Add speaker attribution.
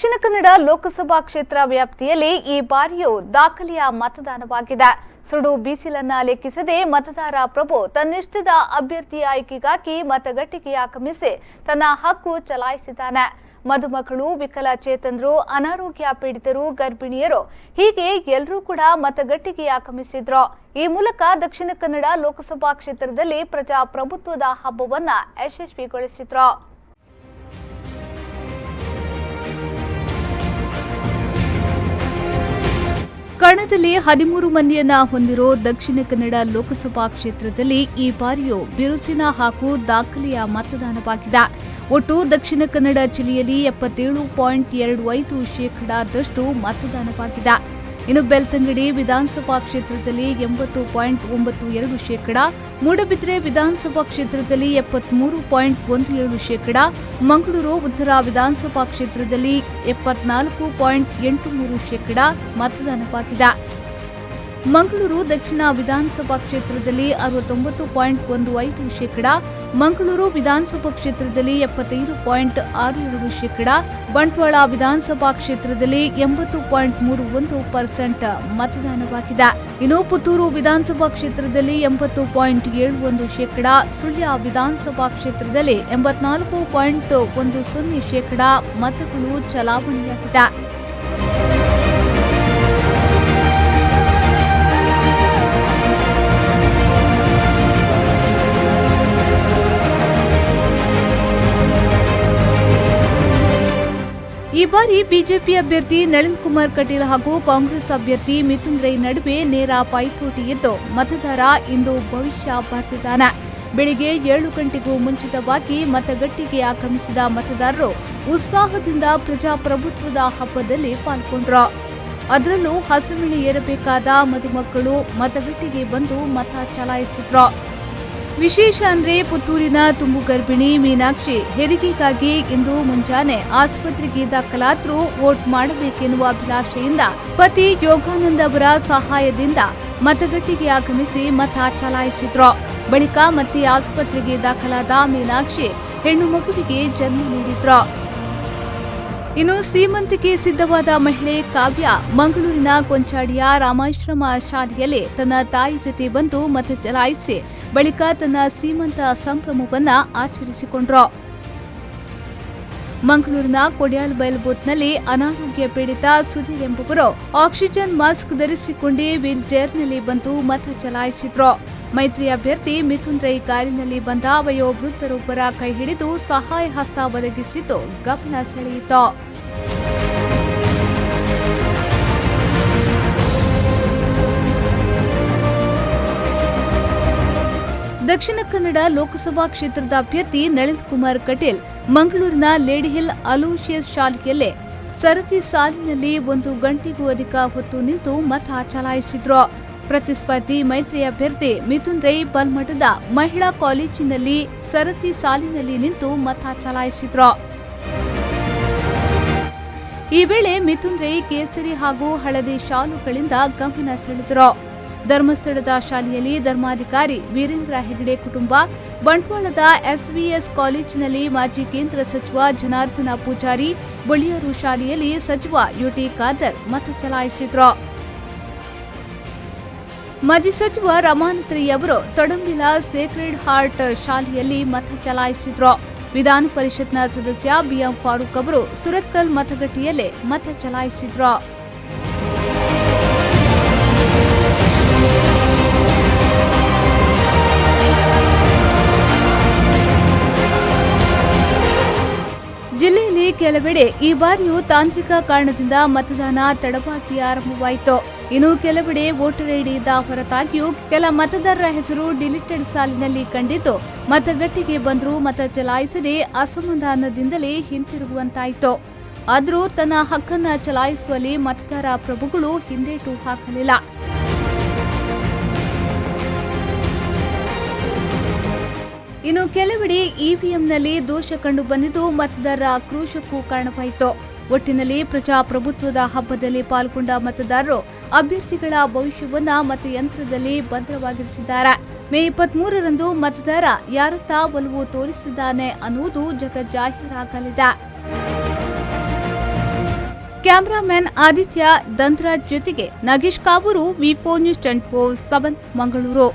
Speaker 1: ದಕ್ಷಿಣ ಕನ್ನಡ ಲೋಕಸಭಾ ಕ್ಷೇತ್ರ ವ್ಯಾಪ್ತಿಯಲ್ಲಿ ಈ ಬಾರಿಯೂ ದಾಖಲೆಯ ಮತದಾನವಾಗಿದೆ. ಸುಡು ಬಿಸಿಲನ್ನ ಲೆಕ್ಕಿಸದೆ ಮತದಾರ ಪ್ರಭು ತನ್ನಿಷ್ಟದ ಅಭ್ಯರ್ಥಿ ಆಯ್ಕೆಗಾಗಿ ಮತಗಟ್ಟಿಗೆ ಆಗಮಿಸಿ ತನ್ನ ಹಕ್ಕು ಚಲಾಯಿಸಿದ್ದಾನೆ. ಮದುಮಕ್ಕಳು ವಿಕಲಚೇತನರು ಅನಾರೋಗ್ಯ ಪೀಡಿತರು, ಗರ್ಭಿಣಿಯರು ಹೀಗೆ ಎಲ್ಲರೂ ಕೂಡ ಮತಗಟ್ಟಿಗೆ ಆಗಮಿಸಿದ್ರು. ಈ ಮೂಲಕ ದಕ್ಷಿಣ ಕನ್ನಡ ಲೋಕಸಭಾ ಕ್ಷೇತ್ರದಲ್ಲಿ ಪ್ರಜಾಪ್ರಭುತ್ವದ ಹಬ್ಬವನ್ನ ಯಶಸ್ವಿಗೊಳಿಸಿದ್ರು. ಕಣದಲ್ಲಿ ಹದಿಮೂರು ಮಂದಿಯನ್ನ ಹೊಂದಿರೋ ದಕ್ಷಿಣ ಕನ್ನಡ ಲೋಕಸಭಾ ಕ್ಷೇತ್ರದಲ್ಲಿ ಈ ಬಾರಿಯೂ ಬಿರುಸಿನ ಹಾಗೂ ದಾಖಲೆಯ ಮತದಾನವಾಗಿದೆ. ಒಟ್ಟು ದಕ್ಷಿಣ ಕನ್ನಡ ಜಿಲ್ಲೆಯಲ್ಲಿ ಎಪ್ಪತ್ತೇಳು ಪಾಯಿಂಟ್ ಎರಡು ಐದು ಶೇಕಡಾದಷ್ಟು ಮತದಾನವಾಗಿದೆ. ಇನ್ನು ಬೆಳ್ತಂಗಡಿ ವಿಧಾನಸಭಾ ಕ್ಷೇತ್ರದಲ್ಲಿ ಎಂಬತ್ತು ಪಾಯಿಂಟ್ ಒಂಬತ್ತು ಎರಡು ಶೇಕಡ, ಮೂಡಬಿದ್ರೆ ವಿಧಾನಸಭಾ ಕ್ಷೇತ್ರದಲ್ಲಿ ಎಪ್ಪತ್ಮೂರು ಪಾಯಿಂಟ್ ಒಂದು ಏಳು ಶೇಕಡ, ಮಂಗಳೂರು ಉತ್ತರ ವಿಧಾನಸಭಾ ಕ್ಷೇತ್ರದಲ್ಲಿ ಎಪ್ಪತ್ನಾಲ್ಕು ಪಾಯಿಂಟ್ ಎಂಟು ಮೂರು ಶೇಕಡ ಮತದಾನವಾಗಿದೆ ಮಂಗಳೂರು ದಕ್ಷಿಣ ವಿಧಾನಸಭಾ ಕ್ಷೇತ್ರದಲ್ಲಿ ಅರವತ್ತೊಂಬತ್ತು ಪಾಯಿಂಟ್ ಒಂದು ಐದು ಶೇಕಡ ಮಂಗಳೂರು ವಿಧಾನಸಭಾ ಕ್ಷೇತ್ರದಲ್ಲಿ ಎಪ್ಪತ್ತೈದು ಪಾಯಿಂಟ್ ಆರು ಎರಡು ಶೇಕಡ, ಬಂಟ್ವಾಳ ವಿಧಾನಸಭಾ ಕ್ಷೇತ್ರದಲ್ಲಿ ಎಂಬತ್ತು ಪಾಯಿಂಟ್ ಮೂರು ಒಂದು ಪರ್ಸೆಂಟ್ ಮತದಾನವಾಗಿದೆ. ಇನ್ನು ಪುತ್ತೂರು ವಿಧಾನಸಭಾ ಕ್ಷೇತ್ರದಲ್ಲಿ ಎಂಬತ್ತು ಪಾಯಿಂಟ್ ಏಳು ಒಂದು ಶೇಕಡ, ಸುಳ್ಯ ವಿಧಾನಸಭಾ ಕ್ಷೇತ್ರದಲ್ಲಿ ಎಂಬತ್ನಾಲ್ಕು ಪಾಯಿಂಟ್ ಒಂದು ಸೊನ್ನೆ ಶೇಕಡ ಮತಗಳು ಚಲಾವಣೆಯಾಗಿದೆ. ಈ ಬಾರಿ ಬಿಜೆಪಿ ಅಭ್ಯರ್ಥಿ ನಳಿನ್ ಕುಮಾರ್ ಕಟೀಲ್ ಹಾಗೂ ಕಾಂಗ್ರೆಸ್ ಅಭ್ಯರ್ಥಿ ಮಿಥುನ್ ರೈ ನಡುವೆ ನೇರ ಪೈಪೋಟಿ ಇದ್ದು ಮತದಾರ ಇಂದು ಭವಿಷ್ಯ ಬರ್ತಿದ್ದಾನೆ ಬೆಳಿಗ್ಗೆ ಏಳು ಗಂಟೆಗೂ ಮುಂಚಿತವಾಗಿ ಮತಗಟ್ಟೆಗೆ ಆಗಮಿಸಿದ ಮತದಾರರು ಉತ್ಸಾಹದಿಂದ ಪ್ರಜಾಪ್ರಭುತ್ವದ ಹಬ್ಬದಲ್ಲಿ ಪಾಲ್ಗೊಂಡ್ರು. ಅದರಲ್ಲೂ ಹಸುವಿನ ಏರಬೇಕಾದ ಮದುಮಕ್ಕಳು ಮತಗಟ್ಟೆಗೆ ಬಂದು ಮತ ಚಲಾಯಿಸಿದ್ರು. ವಿಶೇಷ ಅಂದ್ರೆ ಪುತ್ತೂರಿನ ತುಂಬು ಗರ್ಭಿಣಿ ಮೀನಾಕ್ಷಿ ಹೆರಿಗೆಗಾಗಿ ಇಂದು ಮುಂಜಾನೆ ಆಸ್ಪತ್ರೆಗೆ ದಾಖಲಾದರೂ ವೋಟ್ ಮಾಡಬೇಕೆನ್ನುವ ಅಭಿಲಾಷೆಯಿಂದ ಪತಿ ಯೋಗಾನಂದ ಅವರ ಸಹಾಯದಿಂದ ಮತಗಟ್ಟೆಗೆ ಆಗಮಿಸಿ ಮತ ಚಲಾಯಿಸಿದ್ರು. ಬಳಿಕ ಮತ್ತೆ ಆಸ್ಪತ್ರೆಗೆ ದಾಖಲಾದ ಮೀನಾಕ್ಷಿ ಹೆಣ್ಣು ಮಗುವಿಗೆ ಜನ್ಮ ನೀಡಿದ್ರು. ಇನ್ನು ಸೀಮಂತಿಕೆ ಸಿದ್ಧವಾದ ಮಹಿಳೆ ಕಾವ್ಯ ಮಂಗಳೂರಿನ ಕೊಂಚಾಡಿಯ ರಾಮಾಶ್ರಮ ಶಾಲೆಯಲ್ಲಿ ತನ್ನ ತಾಯಿ ಜೊತೆ ಬಂದು ಮತ ಚಲಾಯಿಸಿ ಬಳಿಕ ತನ್ನ ಸೀಮಂತ ಸಂಭ್ರಮವನ್ನ ಆಚರಿಸಿಕೊಂಡ್ರು. ಮಂಗಳೂರಿನ ಕೊಡಿಯಾಲ್ ಬೈಲ್ ಬೂತ್ನಲ್ಲಿ ಅನಾರೋಗ್ಯ ಪೀಡಿತ ಸುಧೀರ್ ಎಂಬುವರು ಆಕ್ಸಿಜನ್ ಮಾಸ್ಕ್ ಧರಿಸಿಕೊಂಡೇ ವೀಲ್ ಚೇರ್ನಲ್ಲಿ ಬಂದು ಮತ ಚಲಾಯಿಸಿದ್ರು. ಮೈತ್ರಿ ಅಭ್ಯರ್ಥಿ ಮಿಥುನ್ ರೈ ಕಾರಿನಲ್ಲಿ ಬಂದ ವಯೋವೃದ್ಧರೊಬ್ಬರ ಕೈ ಹಿಡಿದು ಸಹಾಯ ಹಸ್ತ ಒದಗಿಸಿದ್ದು ಗಮನ ಸೆಳೆಯಿತು. ದಕ್ಷಿಣ ಕನ್ನಡ ಲೋಕಸಭಾ ಕ್ಷೇತ್ರದ ಅಭ್ಯರ್ಥಿ ನಳಿನ್ ಕುಮಾರ್ ಕಟೀಲ್ ಮಂಗಳೂರಿನ ಲೇಡಿ ಹಿಲ್ ಅಲೋಷಿಯಸ್ ಶಾಲೆಯಲ್ಲೇ ಸರತಿ ಸಾಲಿನಲ್ಲಿ ಒಂದು ಗಂಟೆಗೂ ಅಧಿಕ ಹೊತ್ತು ನಿಂತು ಮತ ಚಲಾಯಿಸಿದ್ರು. ಪ್ರತಿಸ್ಪರ್ಧಿ ಮೈತ್ರಿ ಅಭ್ಯರ್ಥಿ ಮಿಥುನ್ ರೈ ಬಲ್ಮಠದ ಮಹಿಳಾ ಕಾಲೇಜಿನಲ್ಲಿ ಸರತಿ ಸಾಲಿನಲ್ಲಿ ನಿಂತು ಮತ ಚಲಾಯಿಸಿದ್ರು. ಈ ವೇಳೆ ಮಿಥುನ್ ರೈ ಕೇಸರಿ ಹಾಗೂ ಹಳದಿ ಶಾಲುಗಳಿಂದ ಗಮನ ಸೆಳೆದರು. ಧರ್ಮಸ್ಥಳದ ಶಾಲೆಯಲ್ಲಿ ಧರ್ಮಾಧಿಕಾರಿ ವೀರೇಂದ್ರ ಹೆಗಡೆ ಕುಟುಂಬ, ಬಂಟ್ವಾಳದ ಎಸ್ವಿಎಸ್ ಕಾಲೇಜಿನಲ್ಲಿ ಮಾಜಿ ಕೇಂದ್ರ ಸಚಿವ ಜನಾರ್ದನ ಪೂಜಾರಿ, ಬಳಿಯೂರು ಶಾಲೆಯಲ್ಲಿ ಸಚಿವ ಯುಟಿ ಖಾದರ್ ಮತ ಚಲಾಯಿಸಿದ್ರು. ಮಾಜಿ ಸಚಿವ ರಮಾನತ್ರಿ ಅವರು ತೊಡಂಬಿಲ ಸೇಕ್ರೆಡ್ ಹಾರ್ಟ್ ಶಾಲೆಯಲ್ಲಿ ಮತ ಚಲಾಯಿಸಿದ್ರು. ವಿಧಾನ ಪರಿಷತ್ನ ಸದಸ್ಯ ಬಿಎಂ ಫಾರೂಕ್ ಅವರು ಸುರತ್ಕಲ್ ಮತಗಟ್ಟೆಯಲ್ಲೇ ಮತ ಚಲಾಯಿಸಿದ್ರು. ಜಿಲ್ಲೆಯಲ್ಲಿ ಕೆಲವೆಡೆ ಈ ಬಾರಿಯೂ ತಾಂತ್ರಿಕ ಕಾರಣದಿಂದ ಮತದಾನ ತಡವಾಗಿ ಆರಂಭವಾಯಿತು. ಇನ್ನು ಕೆಲವೆಡೆ ವೋಟರ್ ಐಡಿಯಿಂದ ಹೊರತಾಗಿಯೂ ಕೆಲ ಮತದಾರರ ಹೆಸರು ಡಿಲಿಟೆಡ್ ಸಾಲಿನಲ್ಲಿ ಕಂಡಿದ್ದು, ಮತಗಟ್ಟೆಗೆ ಬಂದರೂ ಮತ ಚಲಾಯಿಸದೆ ಅಸಮಾಧಾನದಿಂದಲೇ ಹಿಂತಿರುಗುವಂತಾಯಿತು. ಆದರೂ ತನ್ನ ಹಕ್ಕನ್ನ ಚಲಾಯಿಸುವಲ್ಲಿ ಮತದಾರ ಪ್ರಭುಗಳು ಹಿಂದೇಟು ಹಾಕಲಿಲ್ಲ. ಇನ್ನು ಕೆಲವೆಡೆ ಇವಿಎಂನಲ್ಲಿ ದೋಷ ಕಂಡು ಬಂದಿದ್ದು ಮತದಾರರ ಆಕ್ರೋಶಕ್ಕೂ ಕಾರಣವಾಯಿತು. ಒಟ್ಟಿನಲ್ಲಿ ಪ್ರಜಾಪ್ರಭುತ್ವದ ಹಬ್ಬದಲ್ಲಿ ಪಾಲ್ಗೊಂಡ ಮತದಾರರು ಅಭ್ಯರ್ಥಿಗಳ ಭವಿಷ್ಯವನ್ನ ಮತಯಂತ್ರದಲ್ಲಿ ಭದ್ರವಾಗಿರಿಸಿದ್ದಾರೆ. ಮೇ ಇಪ್ಪತ್ಮೂರರಂದು ಮತದಾರ ಯಾರತ್ತ ಒಲವು ತೋರಿಸಿದ್ದಾನೆ ಅನ್ನುವುದು ಜಗಜ್ಜಾಹೀರಾಗಲಿದೆ ಕ್ಯಾಮರಾಮ್ಯಾನ್ ಆದಿತ್ಯ ದಂತರಾಜ್ ಜೊತೆಗೆ ನಗೇಶ್ ಕಾಬೂರು ವಿಫೋ ನ್ಯೂಸ್ ಟೆಂಟ್ ಮಂಗಳೂರು.